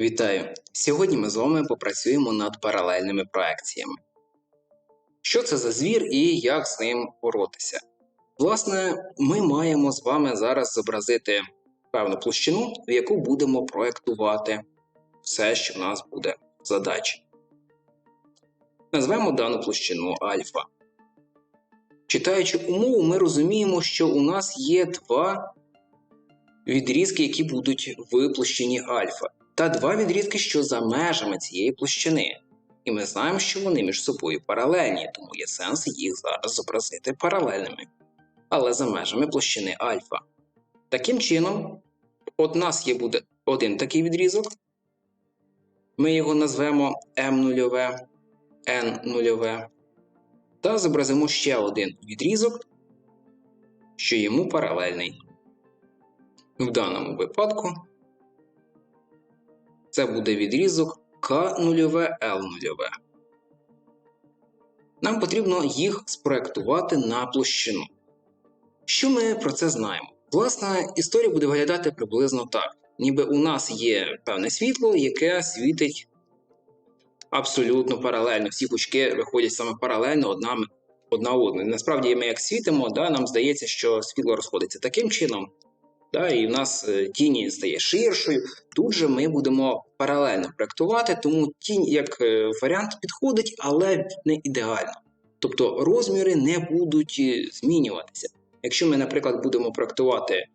Вітаю! Сьогодні ми з вами попрацюємо над паралельними проекціями. Що це за звір і як з ним боротися? Власне, ми маємо з вами зараз зобразити певну площину, в яку будемо проектувати все, що в нас буде в задачі. Назвемо дану площину альфа. Читаючи умову, ми розуміємо, що у нас є два відрізки, які будуть в площині альфа, та два відрізки, що за межами цієї площини. І ми знаємо, що вони між собою паралельні, тому є сенс їх зараз зобразити паралельними, але за межами площини альфа. Таким чином, от нас є буде один такий відрізок. Ми його назвемо М0, N0, та зобразимо ще один відрізок, що йому паралельний. В даному випадку це буде відрізок К0, Л0. Нам потрібно їх спроектувати на площину. Що ми про це знаємо? Власна історія буде виглядати приблизно так: ніби у нас є певне світло, яке світить абсолютно паралельно. Всі пучки виходять саме паралельно одна, одна одною. Насправді, ми як світимо, да, нам здається, що світло розходиться таким чином, да, і в нас е, тіні стає ширшою. Тут же ми будемо паралельно проектувати, тому тінь як е, варіант підходить, але не ідеально. Тобто розміри не будуть е, змінюватися. Якщо ми, наприклад, будемо проектувати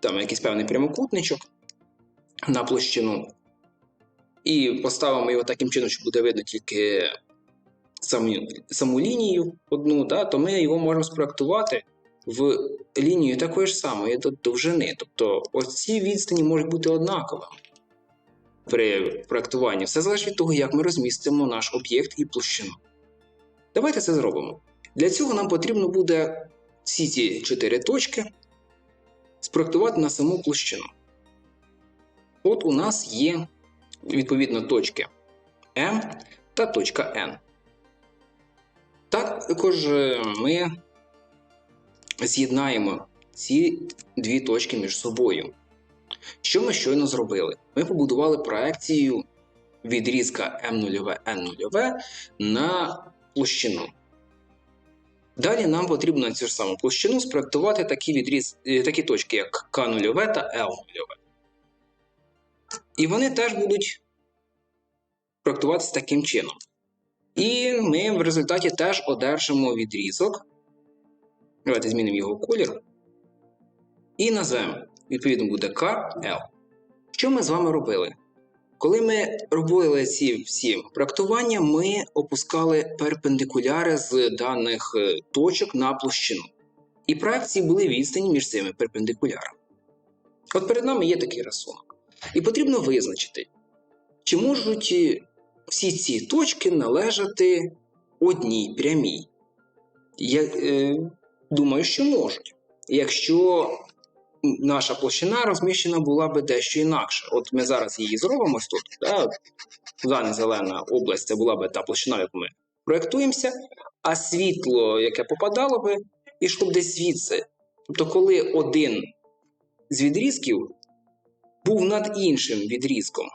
там якийсь певний прямокутничок на площину, і поставимо його таким чином, що буде видно тільки саму, саму лінію одну, да, то ми його можемо спроектувати в лінію такої ж самої довжини. Тобто ось ці відстані можуть бути однаковими при проектуванні. Все залежить від того, як ми розмістимо наш об'єкт і площину. Давайте це зробимо. Для цього нам потрібно буде всі ці чотири точки спроектувати на саму площину. От у нас є відповідно точки М та точка N. Також ми з'єднаємо ці дві точки між собою. Що ми щойно зробили? Ми побудували проекцію відрізка М0 N0 на площину. Далі нам потрібно на цю ж саму площину спроектувати такі відріз... такі точки, як К0 та Л0. І вони теж будуть проектуватися таким чином. І ми в результаті теж одержимо відрізок. Давайте змінимо його колір. І назвемо, відповідно, буде KL. Що ми з вами робили? Коли ми робили ці всі проектування, ми опускали перпендикуляри з даних е, точок на площину. І проекції були відстані між цими перпендикулярами. От перед нами є такий рисунок. І потрібно визначити, чи можуть всі ці точки належати одній прямій. Я е, думаю, що можуть. Якщо наша площина розміщена була би дещо інакше. От ми зараз її зробимо тут. Да? Дана зелена область це була би та площина, яку ми проєктуємося, а світло, яке попадало би, йшло б десь звідси. Тобто, коли один з відрізків був над іншим відрізком,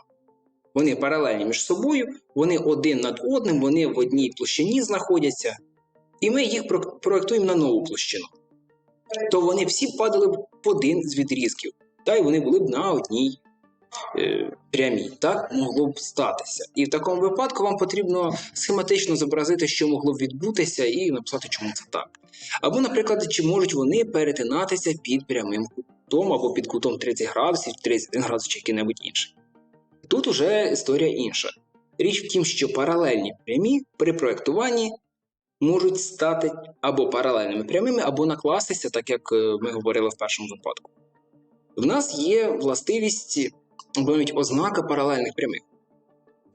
вони паралельні між собою, вони один над одним, вони в одній площині знаходяться, і ми їх проєктуємо на нову площину. То вони всі падали б в один з відрізків, та й вони були б на одній е, прямій. Так могло б статися. І в такому випадку вам потрібно схематично зобразити, що могло б відбутися, і написати, чому це так. Або, наприклад, чи можуть вони перетинатися під прямим кутом, або під кутом 30 градусів, 31 градус чи який-небудь інший. Тут уже історія інша. Річ в тім, що паралельні прямі при проєктуванні можуть стати або паралельними прямими, або накластися, так як е, ми говорили в першому випадку. В нас є властивість або навіть ознака паралельних прямих.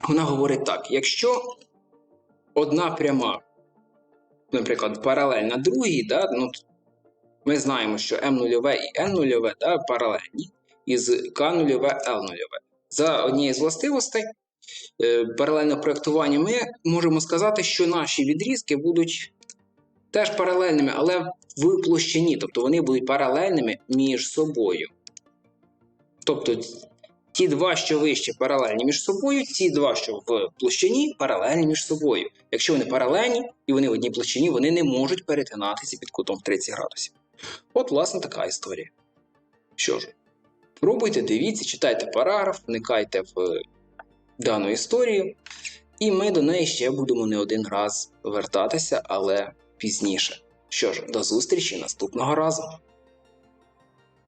Вона говорить так: якщо одна пряма, наприклад, паралельна другій, да, ну, ми знаємо, що М0 і N0 да, паралельні, із К0, Л0. За однією з властивостей е, паралельного проєктування ми можемо сказати, що наші відрізки будуть теж паралельними, але в площині, тобто вони будуть паралельними між собою. Тобто ті два, що вище, паралельні між собою, ті два, що в площині, паралельні між собою. Якщо вони паралельні і вони в одній площині, вони не можуть перетинатися під кутом в 30 градусів. От, власне, така історія. Що ж, пробуйте, дивіться, читайте параграф, вникайте в дану історії, і ми до неї ще будемо не один раз вертатися, але пізніше. Що ж, до зустрічі наступного разу!